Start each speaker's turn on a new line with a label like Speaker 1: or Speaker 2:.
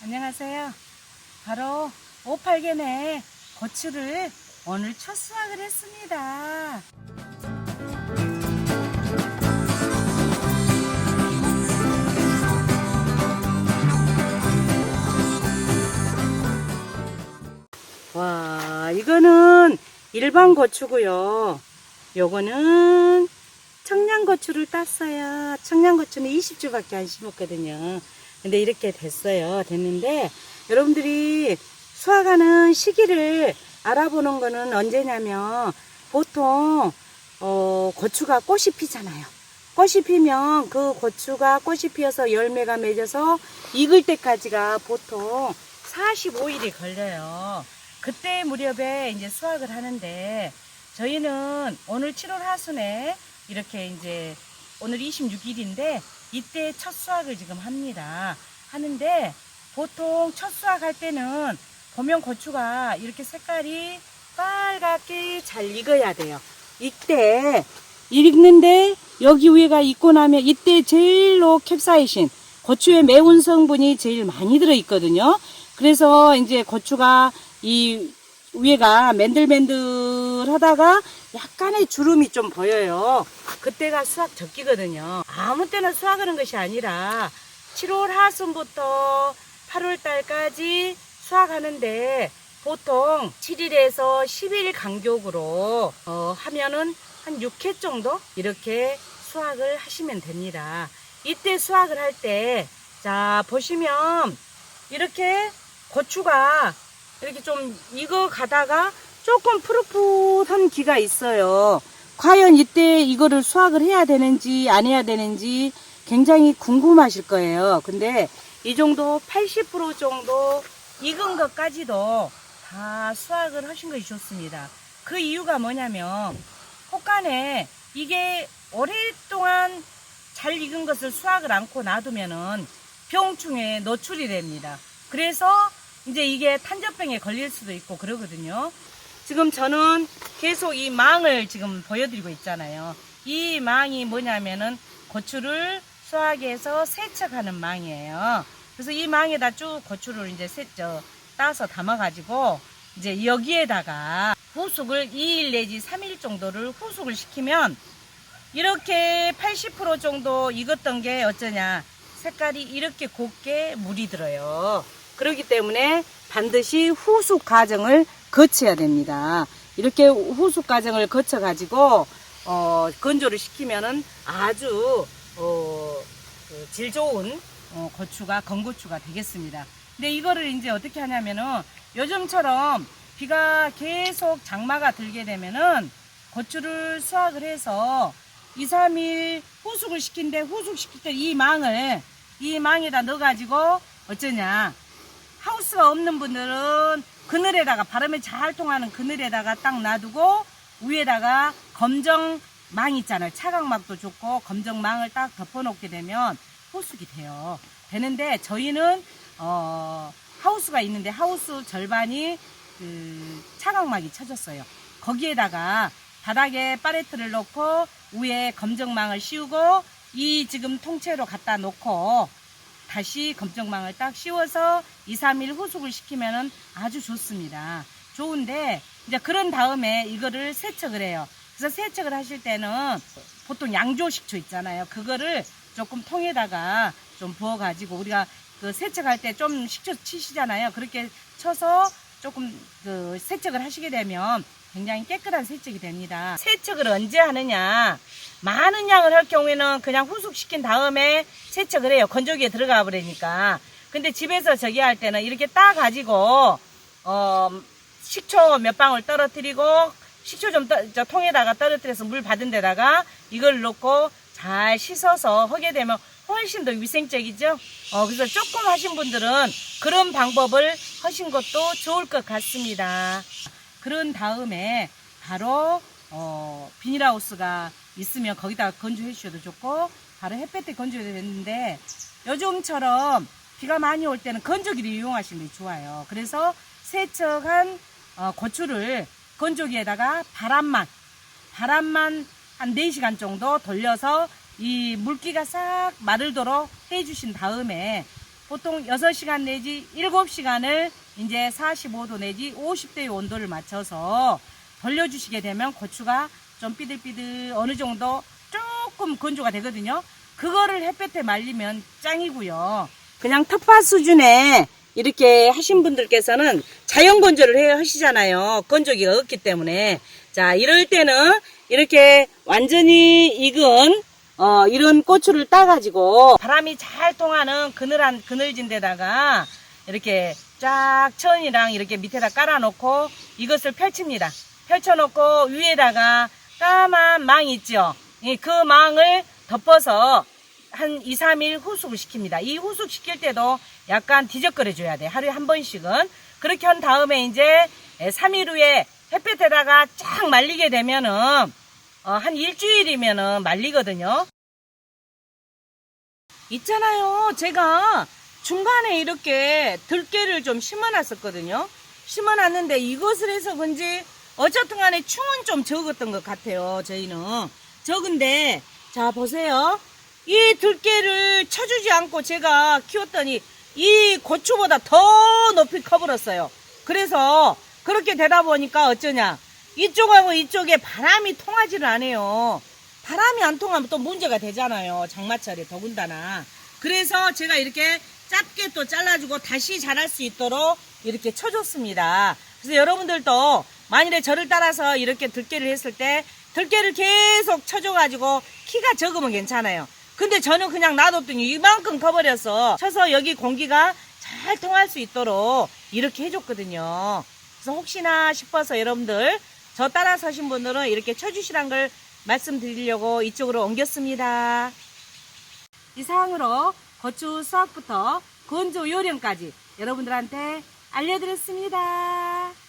Speaker 1: 안녕하세요. 바로 오팔겐의 고추를 오늘 첫 수확을 했습니다. 와, 이거는 일반 고추고요. 요거는 청양고추를 땄어요. 청양고추는 20주밖에 안 심었거든요. 근데 이렇게 됐어요. 됐는데 여러분들이 수확하는 시기를 알아보는 거는 언제냐면 보통 어, 고추가 꽃이 피잖아요. 꽃이 피면 그 고추가 꽃이 피어서 열매가 맺어서 익을 때까지가 보통 45일이 걸려요. 그때 무렵에 이제 수확을 하는데 저희는 오늘 7월 하순에 이렇게 이제 오늘 26일인데 이때 첫 수확을 지금 합니다. 하는데 보통 첫 수확할 때는 보면 고추가 이렇게 색깔이 빨갛게 잘 익어야 돼요. 이때 익는데 여기 위에가 익고 나면 이때 제일로 캡사이신 고추의 매운 성분이 제일 많이 들어 있거든요. 그래서 이제 고추가 이 위에가 맨들맨들 하다가 약간의 주름이 좀 보여요. 그때가 수확 적기거든요. 아무 때나 수확하는 것이 아니라 7월 하순부터 8월 달까지 수확하는데 보통 7일에서 10일 간격으로 어, 하면은 한 6회 정도 이렇게 수확을 하시면 됩니다. 이때 수확을 할 때, 자, 보시면 이렇게 고추가 이렇게 좀 익어 가다가 조금 푸릇푸릇한 기가 있어요. 과연 이때 이거를 수확을 해야 되는지 안 해야 되는지 굉장히 궁금하실 거예요. 근데 이 정도 80% 정도 익은 것까지도 다 수확을 하신 것이 좋습니다. 그 이유가 뭐냐면 혹간에 이게 오랫동안 잘 익은 것을 수확을 않고 놔두면은 병충해 노출이 됩니다. 그래서 이제 이게 탄저병에 걸릴 수도 있고 그러거든요. 지금 저는 계속 이 망을 지금 보여드리고 있잖아요. 이 망이 뭐냐면은 고추를 수확해서 세척하는 망이에요. 그래서 이 망에다 쭉 고추를 이제 세, 저, 따서 담아가지고 이제 여기에다가 후숙을 2일 내지 3일 정도를 후숙을 시키면 이렇게 80% 정도 익었던 게 어쩌냐 색깔이 이렇게 곱게 물이 들어요. 그렇기 때문에 반드시 후숙 과정을 거쳐야 됩니다. 이렇게 후숙 과정을 거쳐 가지고 어, 건조를 시키면은 아주 어, 그질 좋은 어, 고추가 건고추가 되겠습니다. 근데 이거를 이제 어떻게 하냐면은 요즘처럼 비가 계속 장마가 들게 되면은 고추를 수확을 해서 2, 3일 후숙을 시킨데 후숙 시킬 때 이 망을 이 망에다 넣어가지고 어쩌냐 하우스가 없는 분들은 그늘에다가 바람이 잘 통하는 그늘에다가 딱 놔두고 위에다가 검정 망 있잖아요. 차각막도 좋고 검정 망을 딱 덮어놓게 되면 호숙이 돼요. 되는데 저희는 어, 하우스가 있는데 하우스 절반이 그 차각막이 쳐졌어요. 거기에다가 바닥에 파레트를 놓고 위에 검정망을 씌우고 이 지금 통째로 갖다 놓고 다시 검정망을 딱 씌워서 2, 3일 후숙을 시키면은 아주 좋습니다. 좋은데 이제 그런 다음에 이거를 세척을 해요. 그래서 세척을 하실 때는 보통 양조식초 있잖아요. 그거를 조금 통에다가 좀 부어가지고 우리가 그 세척할 때 좀 식초 치시잖아요. 그렇게 쳐서 조금 그 세척을 하시게 되면 굉장히 깨끗한 세척이 됩니다. 세척을 언제 하느냐? 많은 양을 할 경우에는 그냥 후숙시킨 다음에 세척을 해요. 건조기에 들어가 버리니까. 근데 집에서 저기 할 때는 이렇게 따 가지고 어 식초 몇 방울 떨어뜨리고 식초 좀 떠- 저 통에다가 떨어뜨려서 물 받은 데다가 이걸 넣고 잘 씻어서 하게 되면 훨씬 더 위생적이죠. 어, 그래서 조금 하신 분들은 그런 방법을 하신 것도 좋을 것 같습니다. 그런 다음에 바로 어, 비닐하우스가 있으면 거기다 건조해 주셔도 좋고 바로 햇볕에 건조해도 되는데 요즘처럼 비가 많이 올 때는 건조기를 이용하시는 게 좋아요. 그래서 세척한 어, 고추를 건조기에다가 바람만 바람만 한 4시간 정도 돌려서 이 물기가 싹 마르도록 해주신 다음에 보통 6시간 내지 7시간을 이제 45도 내지 50도의 온도를 맞춰서 돌려주시게 되면 고추가 좀 삐들삐들 어느 정도 조금 건조가 되거든요. 그거를 햇볕에 말리면 짱이고요. 그냥 텃밭 수준에 이렇게 하신 분들께서는 자연 건조를 해 하시잖아요. 건조기가 없기 때문에. 자, 이럴 때는 이렇게 완전히 익은 어, 이런 고추를 따가지고 바람이 잘 통하는 그늘한 그늘진 데다가 이렇게 쫙 천이랑 이렇게 밑에다 깔아놓고 이것을 펼칩니다. 펼쳐놓고 위에다가 까만 망 있죠. 예, 그 망을 덮어서 한 2, 3일 후숙을 시킵니다. 이 후숙 시킬 때도 약간 뒤적거려 줘야 돼. 하루에 한 번씩은. 그렇게 한 다음에 이제 3일 후에 햇볕에다가 쫙 말리게 되면은 어, 한 일주일이면은 말리거든요. 있잖아요. 제가 중간에 이렇게 들깨를 좀 심어놨었거든요. 심어놨는데 이것을 해서 그런지 어쨌든 간에 충은 좀 적었던 것 같아요. 저희는. 적은데, 자, 보세요. 이 들깨를 쳐주지 않고 제가 키웠더니 이 고추보다 더 높이 커버렸어요. 그래서 그렇게 되다 보니까 어쩌냐. 이쪽하고 이쪽에 바람이 통하지를 않아요. 바람이 안 통하면 또 문제가 되잖아요. 장마철에 더군다나. 그래서 제가 이렇게 짧게 또 잘라주고 다시 자랄 수 있도록 이렇게 쳐줬습니다. 그래서 여러분들도 만일에 저를 따라서 이렇게 들깨를 했을 때 들깨를 계속 쳐줘가지고 키가 적으면 괜찮아요. 근데 저는 그냥 놔뒀더니 이만큼 커버려서 쳐서 여기 공기가 잘 통할 수 있도록 이렇게 해줬거든요. 그래서 혹시나 싶어서 여러분들 저 따라 서신 분들은 이렇게 쳐주시란 걸 말씀드리려고 이쪽으로 옮겼습니다. 이상으로 고추 수확부터 건조 요령까지 여러분들한테 알려드렸습니다.